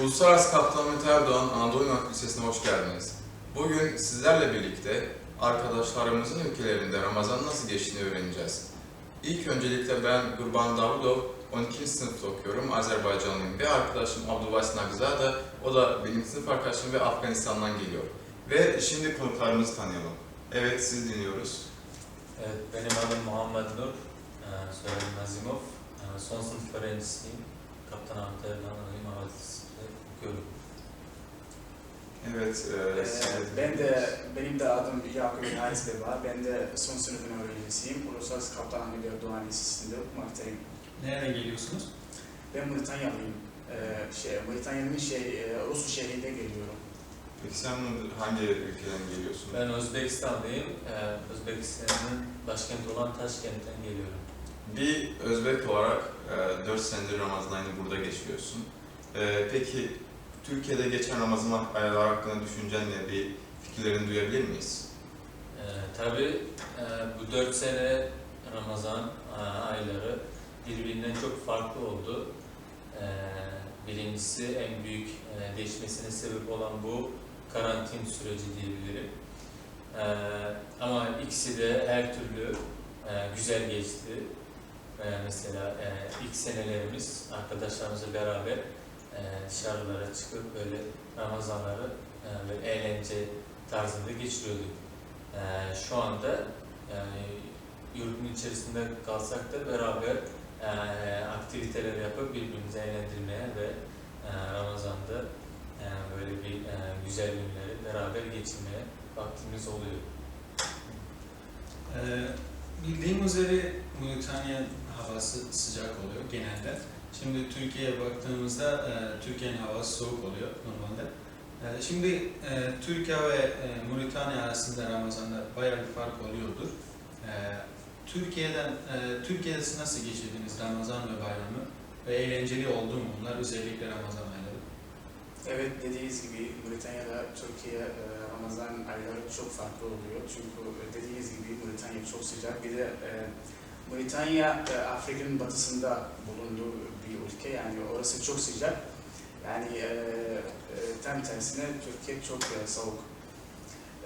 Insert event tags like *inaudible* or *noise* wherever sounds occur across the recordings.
Uluslararası Kaptan Mete Erdoğan Anadolu Üniversitesi Lisesi'ne hoş geldiniz. Bugün sizlerle birlikte arkadaşlarımızın ülkelerinde Ramazan nasıl geçtiğini öğreneceğiz. İlk öncelikle ben Gurban Davudov, 12. sınıfta okuyorum, Azerbaycanlıyım ve arkadaşım Abdülbaş Nagizade, o da benim sınıf arkadaşım ve Afganistan'dan geliyor. Ve şimdi konuklarımızı tanıyalım. Evet, siz dinliyoruz. Evet, benim adım Muhammed Nur, ee, soyadım Nazimov. Ee, Son sınıf öğrencisiyim. Kaptan Ahmet Erdoğan Anadolu Okuyorum. Evet, e, Ee, ben de benim de adım Yakup İlhais Beba. Ben de son sınıfın öğrencisiyim. Uluslararası Kaptan Ahmet Erdoğan Lisesi'nde okumaktayım. Nereden geliyorsunuz? Ben Moritanyalıyım. Ee, şey, Moritanya'nın şey, e, Rus şehrinde geliyorum. Peki sen hangi ülkeden geliyorsun? Ben Özbekistan'dayım. Ee, Özbekistan'ın başkenti olan Taşkent'ten geliyorum. Bir Özbek olarak e, 4 senedir Ramazan ayını burada geçiriyorsun. E, peki Türkiye'de geçen Ramazan ayları hakkında düşüncen ne? Bir fikirlerini duyabilir miyiz? Ee, tabii e, bu dört sene Ramazan e, ayları birbirinden çok farklı oldu. Ee, birincisi en büyük e, değişmesine sebep olan bu karantin süreci diyebilirim. Ee, ama ikisi de her türlü e, güzel geçti. Ee, mesela e, ilk senelerimiz arkadaşlarımızla beraber e, dışarılara çıkıp böyle Ramazanları e, ve eğlence tarzında geçiriyorduk. Ee, şu anda yani yurdun içerisinde kalsak da beraber e, aktiviteler yapıp birbirimizi eğlendirmeye ve e, Ramazan'da e, böyle bir e, güzel günleri beraber geçirmeye vaktimiz oluyor. Ee, bildiğim üzere Moritanya havası sıcak oluyor genelde. Şimdi Türkiye'ye baktığımızda e, Türkiye'nin havası soğuk oluyor normalde. E, şimdi e, Türkiye ve e, Moritanya arasında Ramazan'da bayağı bir fark oluyordur. E, Türkiye'den e, Türkiye'de nasıl geçirdiniz Ramazan ve bayramı? Ve eğlenceli oldu mu bunlar özellikle Ramazan ayları? Evet dediğiniz gibi Moritanya'da Türkiye e, Ramazan ayları çok farklı oluyor. Çünkü e, dediğiniz gibi Moritanya çok sıcak. Bir de e, Moritanya e, Afrika'nın batısında bulunduğu ülke. Yani orası çok sıcak. Yani e, e, tam tersine Türkiye çok e, soğuk.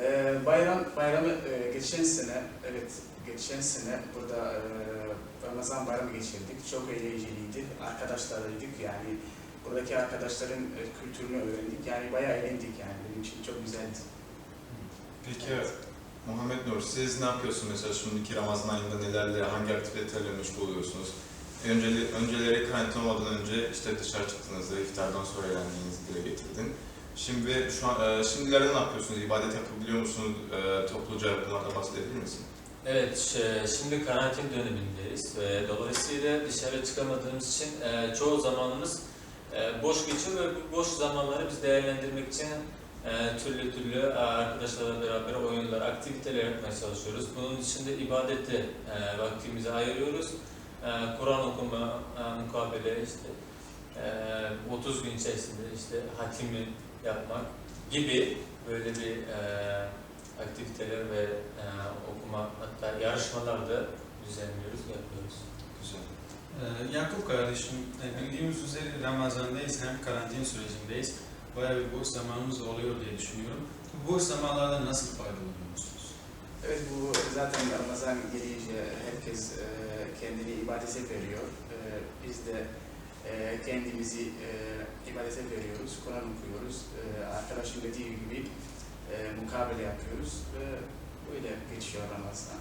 E, bayram bayramı e, geçen sene evet geçen sene burada e, Ramazan bayramı geçirdik. Çok eğlenceliydi. Arkadaşlarıydık yani buradaki arkadaşların e, kültürünü öğrendik. Yani bayağı eğlendik yani benim için çok güzeldi. Peki Muhammed Nur, siz ne yapıyorsunuz mesela şimdiki Ramazan ayında nelerle, hangi aktivitelerle meşgul oluyorsunuz? Önceli, önceleri karantina olmadan önce işte dışarı çıktığınızda, iftardan sonra eğlendiğinizi dile getirdin. Şimdi şu an, e, şimdilerde ne yapıyorsunuz? İbadet yapabiliyor musunuz? E, topluca bunlardan bahsedebilir misin? Evet, ş- şimdi karantin dönemindeyiz dolayısıyla dışarı çıkamadığımız için e, çoğu zamanımız e, boş geçiyor ve boş zamanları biz değerlendirmek için e, türlü türlü e, arkadaşlarla beraber oyunlar, aktiviteler yapmaya çalışıyoruz. Bunun dışında ibadette e, vaktimizi ayırıyoruz. E, Kur'an okuma, e, mukabele, işte e, 30 gün içerisinde işte hatimi yapmak gibi böyle bir e, aktiviteler ve e, okuma hatta yarışmalar da düzenliyoruz, yapıyoruz. Güzel. Ee, Yakup kardeşim, e, bildiğimiz üzere Ramazan'dayız hem karantin sürecindeyiz. Bayağı bir boş zamanımız oluyor diye düşünüyorum. Bu boş zamanlarda nasıl faydalanıyorsunuz? Evet bu zaten Ramazan gelince herkes e, kendini ibadete veriyor. E, biz de e, kendimizi e, ibadete veriyoruz, Kur'an okuyoruz. E, arkadaşım dediği gibi e, mukabele yapıyoruz ve böyle geçiyor Ramazan.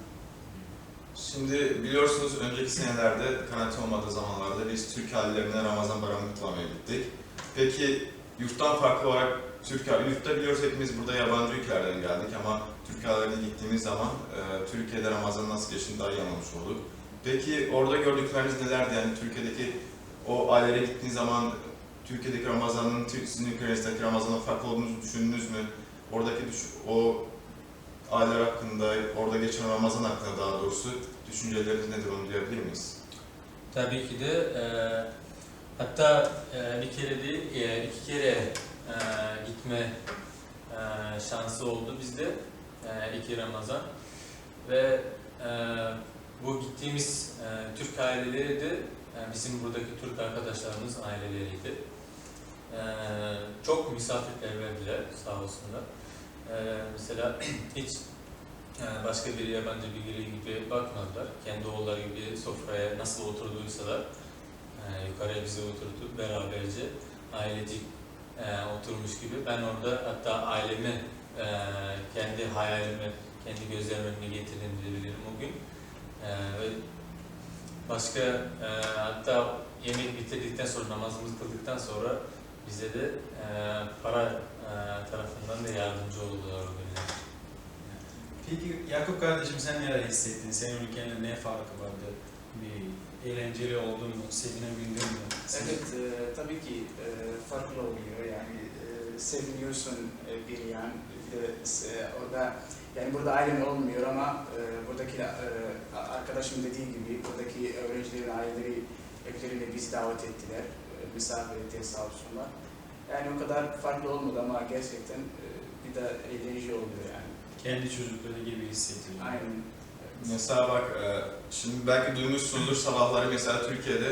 Şimdi biliyorsunuz önceki senelerde karantina olmadığı zamanlarda biz Türk ailelerine Ramazan bayramını kutlamaya gittik. Peki yurttan farklı olarak Türk yurtta biliyoruz hepimiz burada yabancı ülkelerden geldik ama Türk ailelerine gittiğimiz zaman e, Türkiye'de Ramazan nasıl geçtiğini daha iyi anlamış olduk. Peki orada gördükleriniz nelerdi? Yani Türkiye'deki o ailelere gittiğiniz zaman Türkiye'deki Ramazan'ın sizin ülkenizdeki Ramazan'ın farklı olduğunu düşündünüz mü? Oradaki düş- o aileler hakkında, orada geçen Ramazan hakkında daha doğrusu düşünceleriniz nedir onu duyabilir miyiz? Tabii ki de e, hatta e, bir kere değil, e, iki kere e, gitme e, şansı oldu bizde e, iki Ramazan ve e, bu gittiğimiz e, Türk aileleri de e, bizim buradaki Türk arkadaşlarımız aileleriydi. E, çok misafirperverdiler sağ olsunlar. E, mesela *clears throat* hiç e, başka bir yabancı biri gibi bakmadılar. Kendi oğulları gibi sofraya nasıl oturduysalar e, yukarıya bize oturtup beraberce ailecik e, oturmuş gibi. Ben orada hatta ailemi e, kendi hayalimi, kendi gözlerimin önüne getirdim diyebilirim o gün. E, başka e, hatta yemek bitirdikten sonra namazımızı kıldıktan sonra bize de e, para e, tarafından da yardımcı oldular o günler. Peki Yakup kardeşim sen neler hissettin? Senin ülkenin ne farkı vardı? Bir eğlenceli oldun mu? Sevinebildin mi? Evet, e, tabii ki e, farklı oluyor. Yani e, seviniyorsun e, bir yan, bir de e, orada yani burada ailen olmuyor ama e, buradaki e, arkadaşım dediği gibi buradaki öğrencilerin aileleri evlerine bizi davet ettiler. E, misafir ettiler sağ olsunlar. Yani o kadar farklı olmadı ama gerçekten e, bir de eğlenceli oluyor yani. Kendi çocukları gibi hissediyorsun. Aynen. Evet. Mesela bak, e, şimdi belki duymuşsunuzdur sabahları mesela Türkiye'de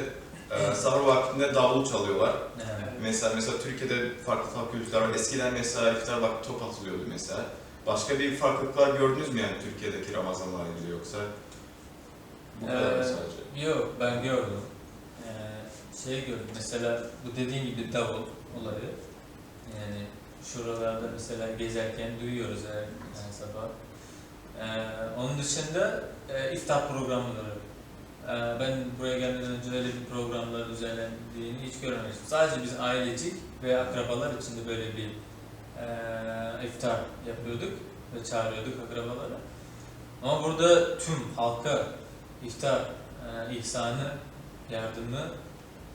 e, sahur vaktinde davul çalıyorlar. Evet. Mesela mesela Türkiye'de farklı farklı kültürler var. Eskiden mesela iftar vakti top atılıyordu mesela. Başka bir farklılıklar gördünüz mü yani Türkiye'deki Ramazan'la ilgili yoksa? Bu kadar mı Ee, sadece. Yok ben gördüm. Ee, şey gördüm mesela bu dediğin gibi davul olayı. Yani şuralarda mesela gezerken duyuyoruz her her sabah. Ee, onun dışında e, iftar programları. Ee, ben buraya gelmeden önce öyle bir programlar düzenlendiğini hiç görmemiştim. Sadece biz ailecik ve akrabalar içinde böyle bir e, iftar yapıyorduk ve çağırıyorduk akrabalara. Ama burada tüm halka iftar e, ihsanı, yardımı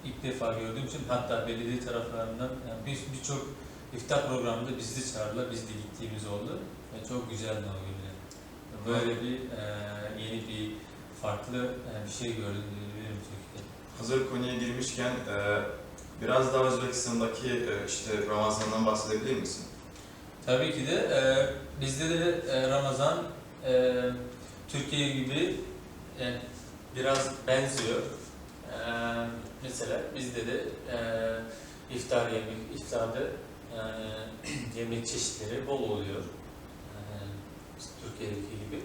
ilk defa gördüğüm için hatta belediye taraflarından yani bir- birçok iftar programında bizi çağırdılar, biz de gittiğimiz oldu ve çok güzeldi o günler. Böyle bir e, yeni bir farklı e, bir şey gördüm diyebilirim Türkiye'de. Hazır konuya girmişken e, biraz daha Özbekistan'daki e, işte Ramazan'dan bahsedebilir misin? Tabii ki de bizde de Ramazan Türkiye gibi biraz benziyor. Mesela bizde de iftar yemek, iftarda *clears throat* yemek çeşitleri bol oluyor. Türkiye'deki gibi.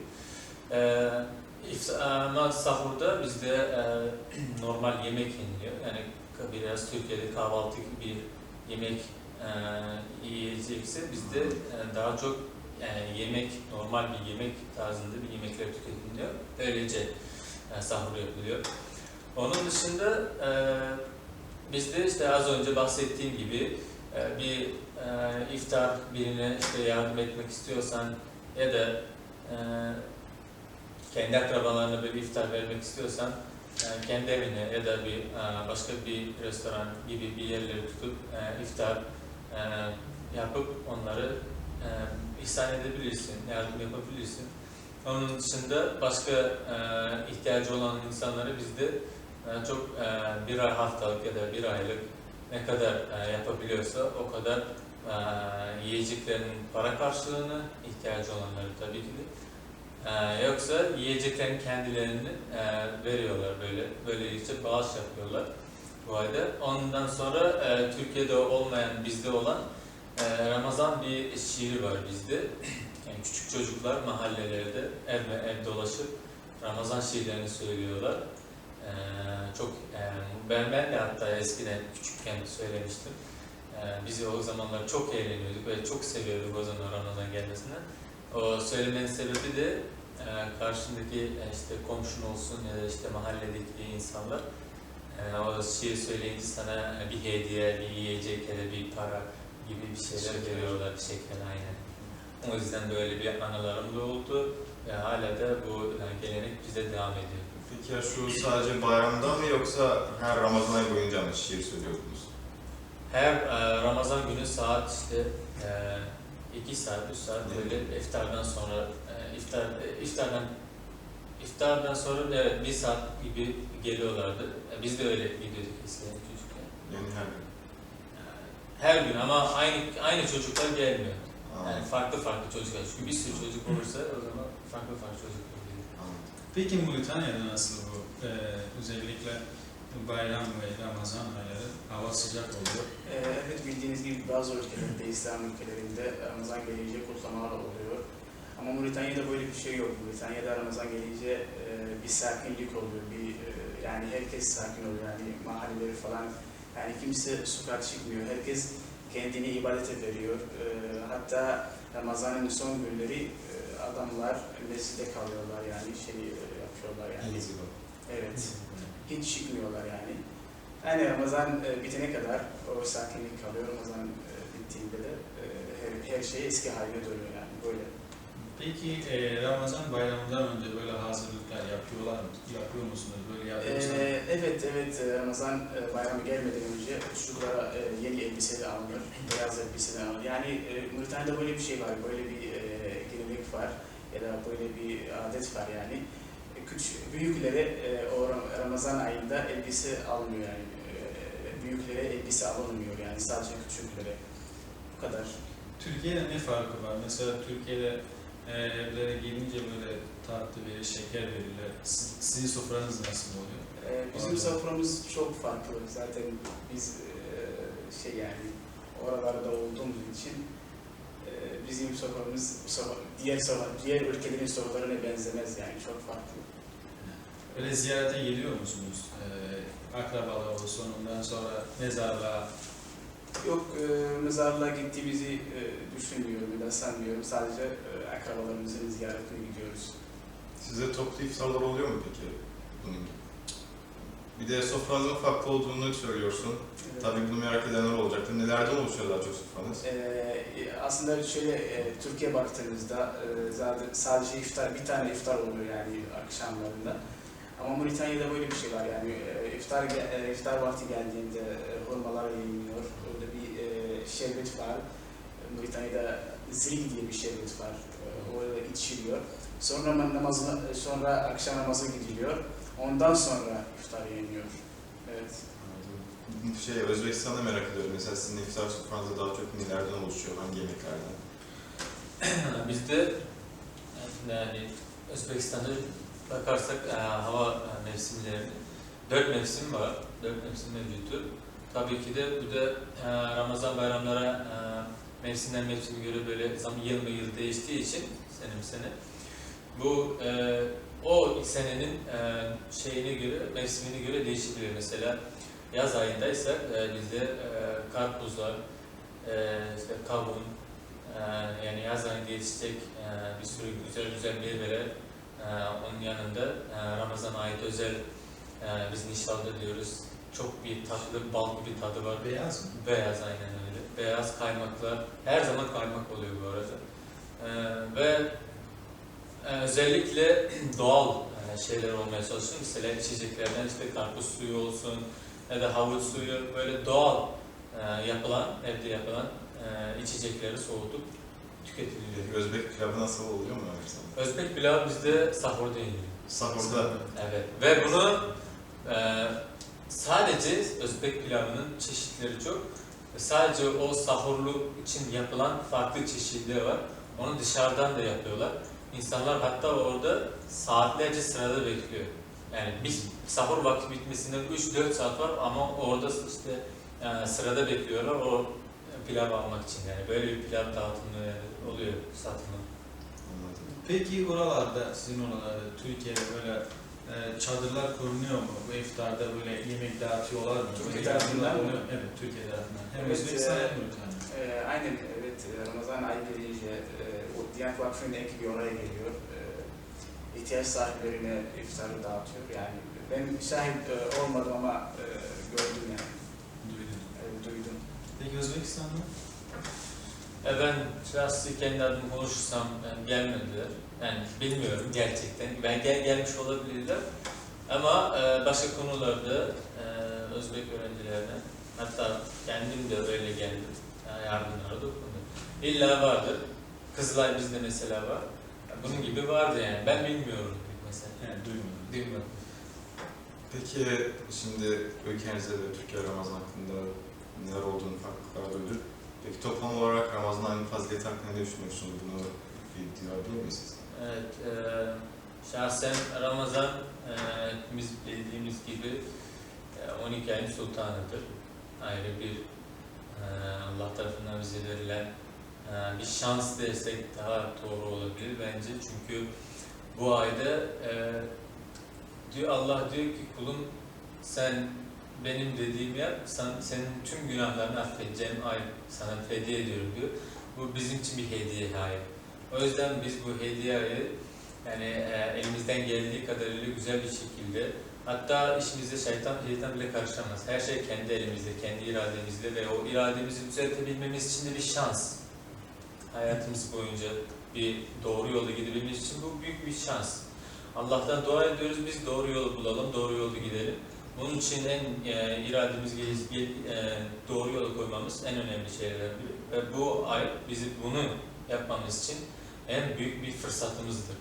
E, ama sahurda bizde e, *clears throat* normal yemek yeniliyor. Yani biraz Türkiye'de kahvaltı gibi bir yemek e, yiyecekse bizde e, daha çok yani yemek, normal bir yemek tarzında bir yemekler tüketiliyor. Öylece e, sahur yapılıyor. Onun dışında e, bizde işte az önce bahsettiğim gibi e, bir e, iftar birine işte yardım etmek istiyorsan ya da e, kendi akrabalarına bir iftar vermek istiyorsan e, kendi evine ya da bir e, başka bir restoran gibi bir yerleri tutup e, iftar yapıp onları ihsan edebilirsin, yardım yapabilirsin. Onun dışında başka ihtiyacı olan insanları bizde e, çok bir ay haftalık ya da bir aylık ne kadar yapabiliyorsa o kadar yiyeceklerin para karşılığını ihtiyacı olanları tabii ki de ee, yoksa yiyeceklerin kendilerini e, veriyorlar böyle. Böylelikle bağış yapıyorlar bu ayda. Ondan sonra e, Türkiye'de olmayan, bizde olan e, Ramazan bir şiiri var bizde. Yani küçük çocuklar mahallelerde evme ev dolaşıp Ramazan şiirlerini söylüyorlar. E, çok e, ben ben de hatta eskiden küçükken söylemiştim. E, biz o zamanlar çok eğleniyorduk ve çok seviyorduk o zaman Ramazan gelmesini. O söylemenin sebebi de e, karşındaki e, işte komşun olsun ya da işte mahalledeki insanlar e, o şiir söyleyince sana bir hediye, bir yiyecek ya da bir para gibi bir şeyler Şeker. veriyorlar, bir şeker aynen. O yüzden böyle bir anılarım da oldu ve hala da bu e, gelenek bize devam ediyor. Peki ya şu sadece bayramda mı yoksa her Ramazan ayı boyunca mı şiir söylüyordunuz? Her e, Ramazan günü saat işte e, 2 saat, 3 saat böyle iftardan sonra e, iftar e, iftardan iftardan sonra evet bir saat gibi geliyorlardı. E, biz de öyle gidiyorduk eskiden çocukken. Yani her gün. Her gün ama aynı aynı çocuklar gelmiyor. Yani farklı farklı çocuklar. Çünkü bir sürü çocuk olursa o zaman farklı farklı çocuklar geliyor. Anladım. Peki Moritanya'da nasıl bu? Ee, özellikle bayram ve Ramazan ayları hava sıcak oluyor. Ee, Evet bildiğiniz gibi bazı ülkelerde, İslam ülkelerinde Ramazan gelince kutlamalar oluyor. Ama Moritanya'da böyle bir şey yok. Moritanya'da Ramazan gelince e, bir sakinlik oluyor. Bir e, yani herkes sakin oluyor. Yani mahalleleri falan yani kimse sokağa çıkmıyor. Herkes kendini ibadete veriyor. E, hatta Ramazan'ın son günleri e, adamlar mescide kalıyorlar yani şey e, yapıyorlar yani. Evet. Hiç çıkmıyorlar yani. Yani Ramazan e, bitene kadar o sakinlik kalıyor. Ramazan e, bittiğinde de e, her, her şey eski haline dönüyor yani böyle. Peki Ramazan bayramından önce böyle hazırlıklar yapıyorlar mı? Yapıyor musunuz? Böyle yapıyor musunuz? Ee, evet evet Ramazan bayramı gelmeden önce çocuklara yeni elbise de alınır. Beyaz elbise de alınır. Yani e, Moritanya'da böyle bir şey var. Böyle bir gelenek var. Ya da böyle bir adet var yani. Küçük, büyüklere e, o Ram- Ramazan ayında elbise alınmıyor yani. E, büyüklere elbise alınmıyor yani. Sadece küçüklere. Bu kadar. Türkiye'de ne farkı var? Mesela Türkiye'de e, evlere gelince böyle tatlı verir, şeker verirler. Siz- Sizin sofranız nasıl oluyor? Bizim soframız çok farklı. Zaten biz şey yani oralarda olduğumuz için bizim soframız diğer sofa, diğer ülkelerin sofralarına benzemez yani çok farklı. Öyle ziyarete geliyor musunuz? E, akrabalar olsun, ondan sonra mezarlığa. Yok e, mezarlığa gittiğimizi e, düşünmüyorum ya da sanmıyorum. Sadece e, akrabalarımızın ziyaretine gidiyoruz. Size toplu iftarlar oluyor mu peki bunun gibi? Bir de sofranızın farklı olduğunu söylüyorsun. Evet. Tabii bunu merak edenler olacaktır. Nelerden oluşuyor daha çok sofranız? Ee, aslında şöyle e, Türkiye baktığımızda e, zaten sadece iftar bir tane iftar oluyor yani akşamlarında. Ama Moritanya'da böyle bir şey var yani e, iftar e, iftar vakti geldiğinde e, hurmalar yeniliyor. Orada bir şerbet var. Moritanya'da zili diye bir şerbet var. Orada içiliyor. Sonra nam- namazına sonra akşam namazı gidiliyor. Ondan sonra iftar yeniyor. Evet. Şey, Özbekistan'da merak ediyorum. Mesela sizin iftar sofranızda daha çok nelerden oluşuyor? Hangi yemeklerden? *clears throat* Bizde yani Özbekistan'da bakarsak e, hava e, mevsimleri dört mevsim var. Dört mevsim mevcuttur. Tabii ki de bu da e, Ramazan bayramlara e, mevsimden mevsime göre böyle zam yıl yıl değiştiği için sene sene bu e, o senenin e, şeyine göre mevsimine göre değişebiliyor. Mesela yaz ayındaysa e, bizde e, karpuzlar, e, işte kavun, ee, yani yaz ayında yetişecek e, bir sürü güzel güzel meyveler. Ee, onun yanında e, Ramazan ayında özel e, biz nişalda diyoruz. Çok bir tatlı, bal gibi tadı var. Beyaz mı? Beyaz aynen öyle. Beyaz kaymaklar. Her zaman kaymak oluyor bu arada. Ee, ve e, özellikle *clears throat* doğal şeyler olmaya çalışıyor. Mesela içeceklerden işte karpuz suyu olsun ya da havuç suyu böyle doğal yapılan, evde yapılan içecekleri soğutup tüketiliyor. Özbek pilavı nasıl oluyor mu mesela? Özbek pilavı bizde sahurda yeniliyor. Sahurda Evet. Ve bunu e, sadece Özbek pilavının çeşitleri çok. Sadece o sahurluk için yapılan farklı çeşitleri var. Onu dışarıdan da yapıyorlar. İnsanlar hatta orada saatlerce sırada bekliyor. Yani biz sahur vakti bitmesine 3-4 saat var ama orada işte e, sırada bekliyorlar o pilav almak için yani böyle bir pilav dağıtımı oluyor satımı. Anladım. Peki oralarda, sizin oralarda, Türkiye'de böyle e, çadırlar kuruluyor mu? Bu iftarda böyle yemek dağıtıyorlar mı? Türkiye tarafından mı? Evet, Türkiye tarafından. Hem Evet, Özbekistan hem. Ee, aynen evet e, Ramazan ayı gelince e, o Diyanet Vakfı'nın ekibi oraya geliyor. E, ihtiyaç sahiplerine iftarı dağıtıyor. Yani ben şahit e, olmadım ama e, gördüm yani. Duydum. E, duydum. Peki Özbekistan'da? E ben şahsi kendi adıma konuşursam yani gelmediler. Yani bilmiyorum gerçekten. Ben gel gelmiş olabilirler. Ama e, başka konularda e, Özbek öğrencilerine hatta kendim de öyle geldim. Yani yardımlara dokundum. İlla vardır. Kızılay bizde mesela var. Bunun gibi vardı yani. Ben bilmiyorum mesela. Yani duymadım. Bilmiyorum. Peki şimdi ülkenizde ve Türkiye Ramazan hakkında neler olduğunu farklılıklar duyduk. Peki toplam olarak Ramazan ayının fazileti hakkında ne düşünüyorsunuz? Bunu bir duyabilir miyiz? Evet, e, şahsen Ramazan e, hepimiz bildiğimiz gibi e, 12 ayın sultanıdır. Ayrı bir e, Allah tarafından bize verilen e, bir şans desek daha doğru olabilir bence. Çünkü bu ayda e, diyor Allah diyor ki kulum sen benim dediğimi yap, sen, senin tüm günahlarını affedeceğim ay sana fediye ediyorum diyor. Bu bizim için bir hediye hayır. O yüzden biz bu hediyeyi yani e, elimizden geldiği kadarıyla güzel bir şekilde hatta işimizde şeytan şeytan bile karışamaz. Her şey kendi elimizde, kendi irademizde ve o irademizi düzeltebilmemiz için de bir şans. Hayatımız boyunca bir doğru yolda gidebilmemiz için bu büyük bir şans. Allah'tan dua ediyoruz biz doğru yolu bulalım, doğru yolda gidelim. Bunun için en e, gel- e, doğru yola koymamız en önemli şeylerden biri. Ve bu ay bizi bunu yapmamız için en büyük bir fırsatımızdır.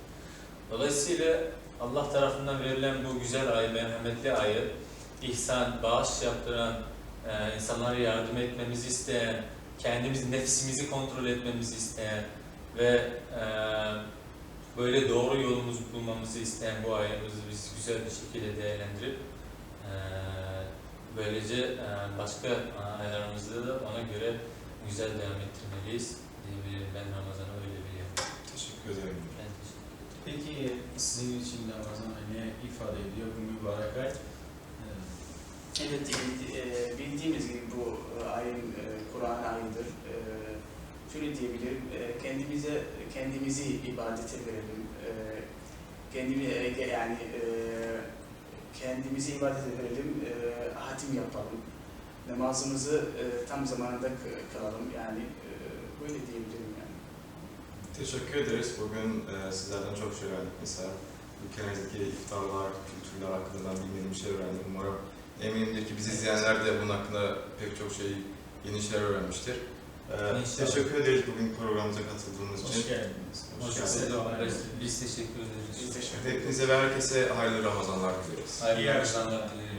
Dolayısıyla Allah tarafından verilen bu güzel ay, merhametli ayı, ihsan, bağış yaptıran, e, insanlara yardım etmemizi isteyen, kendimiz nefsimizi kontrol etmemizi isteyen ve e, böyle doğru yolumuzu bulmamızı isteyen bu ayımızı biz güzel bir şekilde değerlendirip böylece e, başka e, aylarımızda da ona göre güzel devam ettirmeliyiz diyebilirim. Ben Ramazan'ı öyle biliyorum. Teşekkür ederim. Ben teşekkür ederim. Peki sizin için Ramazan ne ifade ediyor bu mübarek ay? Ee, bildi- e, bildiğimiz gibi bu ayın Kur'an ayıdır. Şöyle diyebilirim, kendimize kendimizi ibadete verelim. Kendimi yani kendimizi ibadete verelim, e, hatim yapalım. Namazımızı e, tam zamanında kılalım. Yani e, böyle diyebilirim yani. Teşekkür ederiz. Bugün e, sizlerden çok şey öğrendik. Mesela ülkenizdeki iftarlar, kültürler hakkında bilmediğim şey öğrendim. Umarım eminimdir ki bizi izleyenler de bunun hakkında pek çok şey, yeni şeyler öğrenmiştir. E, İnşallah. teşekkür ederiz bugün programımıza katıldığınız Hoş için. geldiniz. Hoş geldiniz. de kolay gelsin. Biz teşekkür ederiz. Biz teşekkür ederiz. Hepinize ve herkese hayırlı Ramazanlar diliyoruz. Hayırlı akşamlar dileriz.